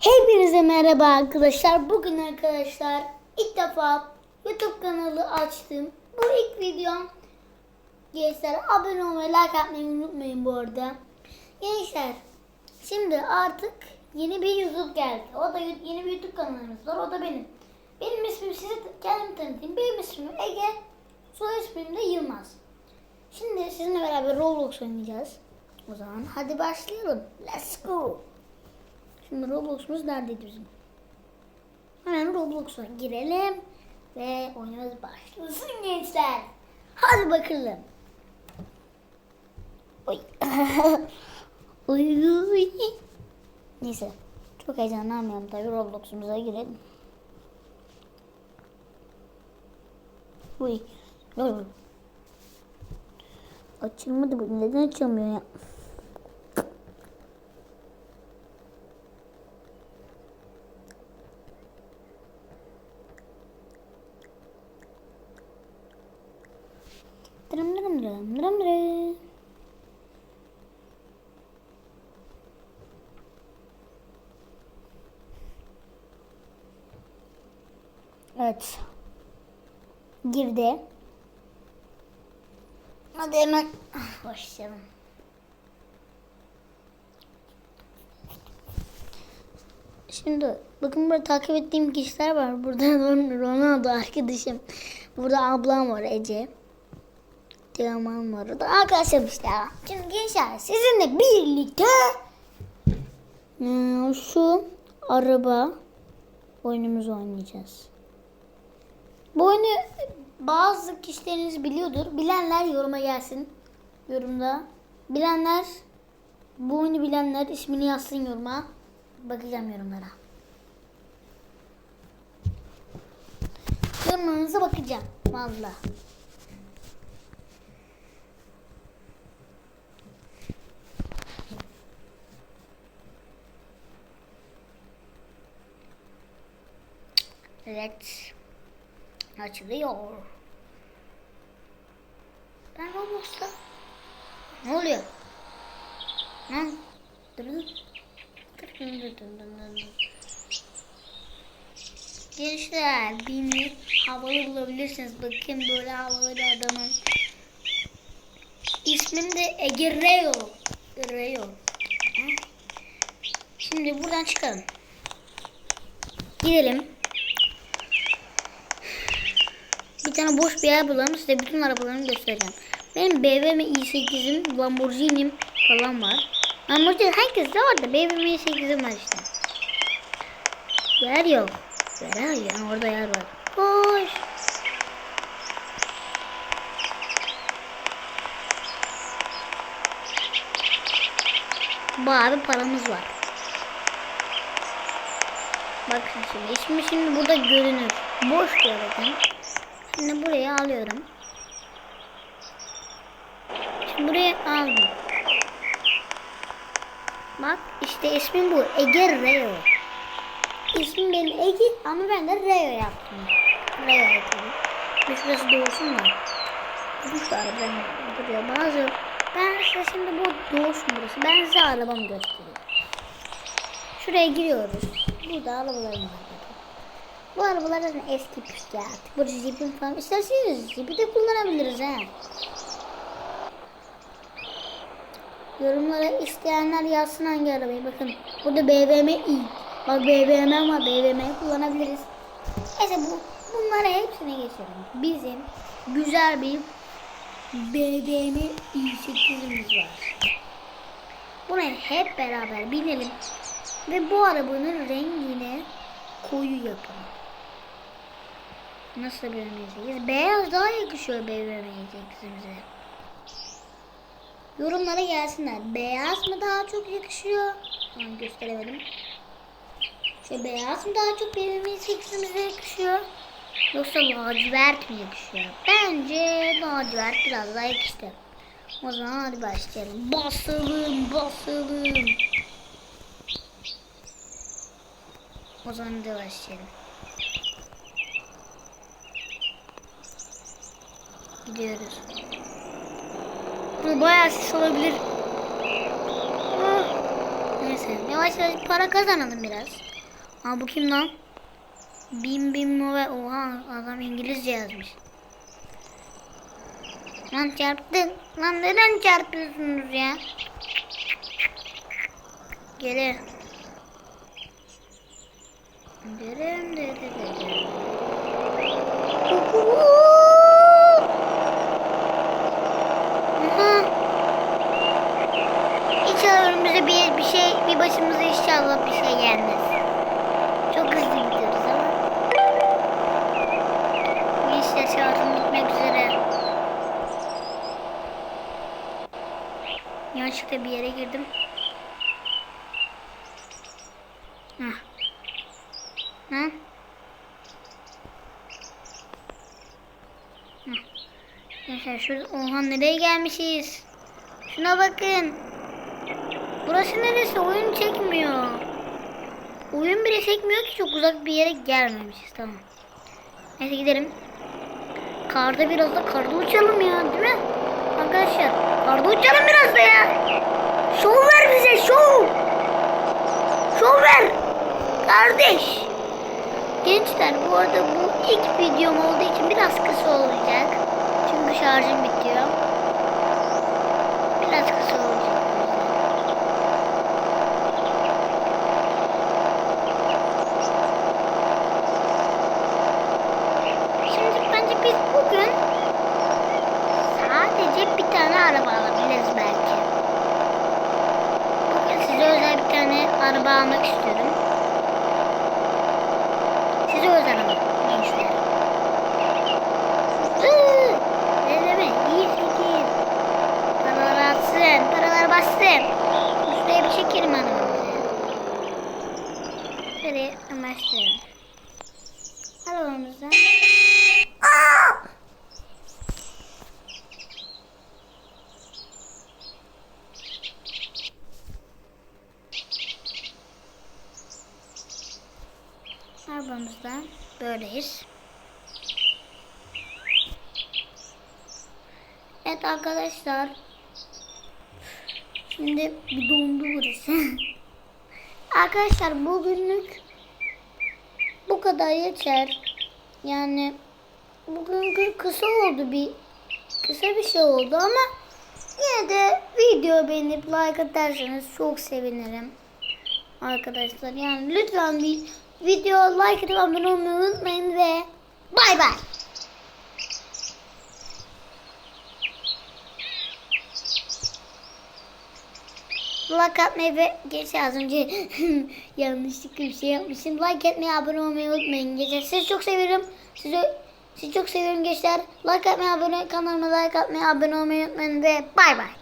Hepinize merhaba arkadaşlar. Bugün arkadaşlar ilk defa YouTube kanalı açtım. Bu ilk videom. Gençler abone olmayı, like atmayı unutmayın bu arada. Gençler şimdi artık yeni bir YouTube geldi. O da yeni bir YouTube kanalımız var. O da benim. Benim ismim size kendim tanıtayım. Benim ismim Ege. Soy ismim de Yılmaz. Şimdi sizinle beraber Roblox oynayacağız. O zaman hadi başlayalım. Let's go. Şimdi Roblox'umuz neredeydi bizim? Hemen Roblox'a girelim ve oyunumuz başlasın gençler. Hadi bakalım. Oy. oy. Neyse. Çok heyecanlanmayalım tabii Roblox'umuza girelim. Uy. Açılmadı bu. Neden açılmıyor ya? Dırım dırım dırım. Evet. Girdi. Hadi hemen ah, başlayalım. Şimdi bakın burada takip ettiğim kişiler var. Burada Ronaldo arkadaşım. Burada ablam var Ece. Teoman var. O da arkadaşım işte. Şimdi gençler sizinle birlikte hmm, şu araba oyunumuzu oynayacağız. Bu oyunu bazı kişileriniz biliyordur. Bilenler yoruma gelsin. Yorumda. Bilenler bu oyunu bilenler ismini yazsın yoruma. Bakacağım yorumlara. Yorumlarınıza bakacağım. Vallahi. Evet. Açılıyor. Ben Roblox'ta. Ne oluyor? Lan. Dur dur. Dur dur dur dur dur. Gençler beni havalı bulabilirsiniz. Bakın böyle havalı bir adamım. İsmim de Ege Reo. Reo. Şimdi buradan çıkalım. Gidelim. Bir tane boş bir yer bulalım. Size bütün arabalarını göstereceğim. Benim BMW i8'im, Lamborghini'm falan var. Lamborghini herkes de var da BMW i8'im var işte. Yer yok. Yer var ya orada yer var. Koş. Bayağı bir paramız var. Bakın şimdi ismi şimdi burada görünür. Boş diyor bakın. Şimdi buraya alıyorum. Şimdi buraya aldım. Bak işte ismim bu. Ege Reo. İsmim benim Ege ama ben de Reo yaptım. Reo yaptım. Bir şurası doğsun da. Da arabam duruyor. Bazı ben size şimdi bu doğsun burası. Ben size arabamı göstereyim. Şuraya giriyoruz. Burada arabalarım var. Bu arabalar zaten eski püskü artık. Bu jipin falan. İsterseniz jipi de kullanabiliriz ha. Yorumlara isteyenler yazsın hangi arabayı. Bakın burada BMW i. Bak BMW var. BMW'yi kullanabiliriz. Neyse bu, bunlara hepsine geçelim. Bizim güzel bir BMW i8'imiz var. Buna hep beraber binelim. Ve bu arabanın rengine koyu yapalım. Nasıl müziğiz? Beyaz daha yakışıyor bize. Yorumlara gelsinler. Beyaz mı daha çok yakışıyor? Tamam gösteremedim. Şey beyaz mı daha çok BMW 8'imize yakışıyor? Yoksa lacivert mi yakışıyor? Bence lacivert biraz daha yakıştı. O zaman hadi başlayalım. Basalım, basalım. O zaman da başlayalım. Gidiyoruz. Bu bayağı ses olabilir. Ah, Neyse yavaş yavaş para kazanalım biraz. Aa bu kim lan? Bim bim ve oha adam İngilizce yazmış. Lan çarptın. Lan neden çarpıyorsunuz ya? Geri. Derim dedi dedi. Aha. İnşallah önümüze bir, bir şey, bir başımıza inşallah bir şey gelmez. Çok hızlı gidiyoruz ama. Gençler şarjım bitmek üzere. Yanlışlıkla bir yere girdim. Hah. Ha? Hah. Gençler şurada oha nereye gelmişiz? Şuna bakın. Burası neresi? Oyun çekmiyor. Oyun bile çekmiyor ki çok uzak bir yere gelmemişiz. Tamam. Neyse gidelim. Karda biraz da karda uçalım ya değil mi? Arkadaşlar karda uçalım biraz da ya. Şov ver bize şov. Şov ver. Kardeş. Gençler bu arada bu ilk videom olduğu için biraz kısa olacak. Çünkü şarjım bitiyor. Biraz kısa olacak. o yüzden. Şimdi bence biz bugün sadece bir tane araba alabiliriz belki. Bugün size özel bir tane araba almak istiyorum. Size özel ama gençler. Ne demek? İyi fikir. Paralar atsın, paralar bassın. Şuraya bir çekelim hanımefendi. Şöyle başlayalım. Arabamızdan. Aa! Arabamızdan böyleyiz. Evet arkadaşlar. Şimdi bir dondu burası. arkadaşlar bugünlük bu kadar yeter. Yani bugün kısa oldu bir kısa bir şey oldu ama yine de video beğenip like atarsanız çok sevinirim. Arkadaşlar yani lütfen bir video like atıp abone olmayı unutmayın ve bay bay. Like atmayı ve geç az önce yanlışlıkla bir şey yapmışım. Like etmeyi, abone olmayı unutmayın gençler. Sizi çok seviyorum. Sizi, sizi çok seviyorum gençler. Like atmayı, abone kanalıma like atmayı, abone olmayı unutmayın ve bay bay.